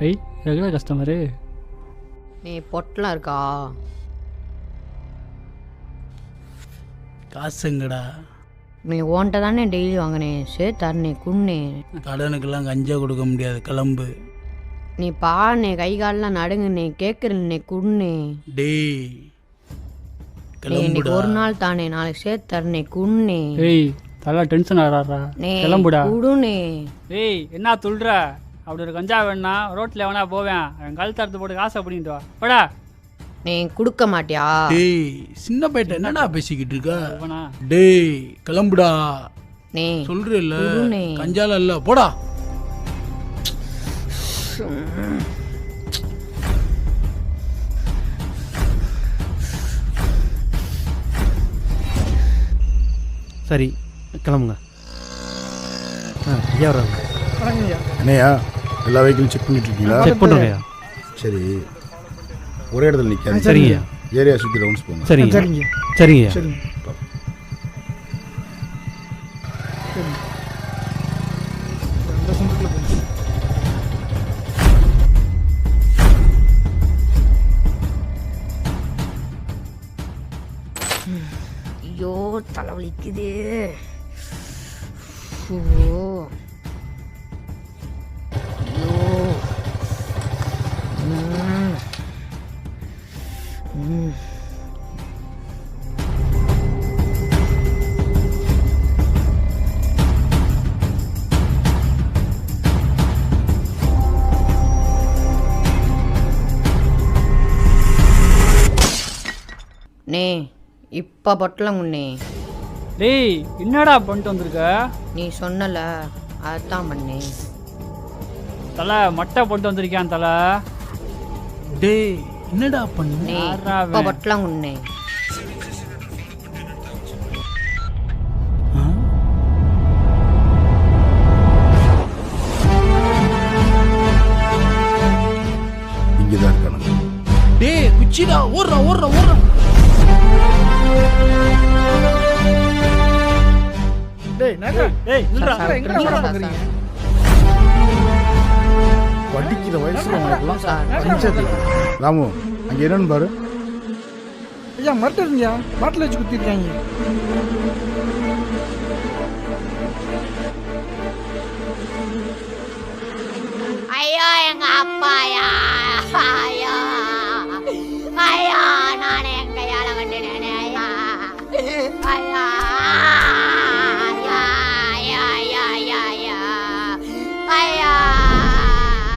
ஐ regular customer நீ பொட்டலாம் இருக்கா? காசுங்கடா. நீ ஓன்ட்ட தானே டெய்லி வாங்கினேன் சே தரணே குன்னே கடனுக்கெல்லாம் கஞ்சா கொடுக்க முடியாது கிளம்பு. நீ பாருண்ணே கை காலெலாம் நடுங்குண்ணே கேட்குறேன்னே குன்னே டேய் டேய், இன்னைக்கு ஒரு நாள் தானே நாளைக்கு சேர்த்து தரணே குன்னே ஏய் தலை டென்ஷன் ஆகிறாரா நே கிளம்புடா. குடுனே. ஏய் என்ன துள்ளுற? அப்படி ஒரு கஞ்சா வேணா ரோட்டில் எவனா போவேன் என் கழுத்து அறுத்து போட்டு காசை பண்ணிட்டு வா. போடா. நீ கொடுக்க மாட்டியா? டேய் சின்ன பையன் என்னடா பேசிக்கிட்டு இருக்க? டேய் கிளம்புடா. நீ சொல்றேல்ல குடுனே. கஞ்சால இல்ல போடா. சரி கிளம்புங்க. ஐயா வராங்க என்னையா எல்லா வெஹிக்கிளும் செக் பண்ணிட்டு இருக்கீங்களா செக் பண்ணுறோங்கய்யா சரி. ஒரே இடத்துல நிற்காது சரிங்கய்யா ஏரியா சுற்றி ரவுண்ட்ஸ் போங்க. சரிங்க. சரிங்கய்யா ஐயோ தலைவலிக்குது ஐயோ நே இப்போ பொட்டலங்குண்ணே டேய் என்னடா பண்ணிட்டு வந்திருக்க? நீ சொன்னல அதான் பண்ணேன் தலை மட்டை போட்டு வந்திருக்கான் தலை. டேய் என்னடா பண்ணு? யார்ரா இப்போ அவன்? பொட்டலங்குண்ணே ஆ? இங்கே தான் இருக்கானுங்க. டேய் குச்சிடா ஓடுறா ஓடுறா ஓடுறா. படிக்கிற வயசுல உனக்குலாம் பஞ்சது ராமு அங்கே என்னன்னு பாரு. ஐயா மரட்டுங்கய்யா பாட்டில் வச்சு குத்திருக்காங்க. ஐயோ எங்க அப்பாயா? ஐயோ.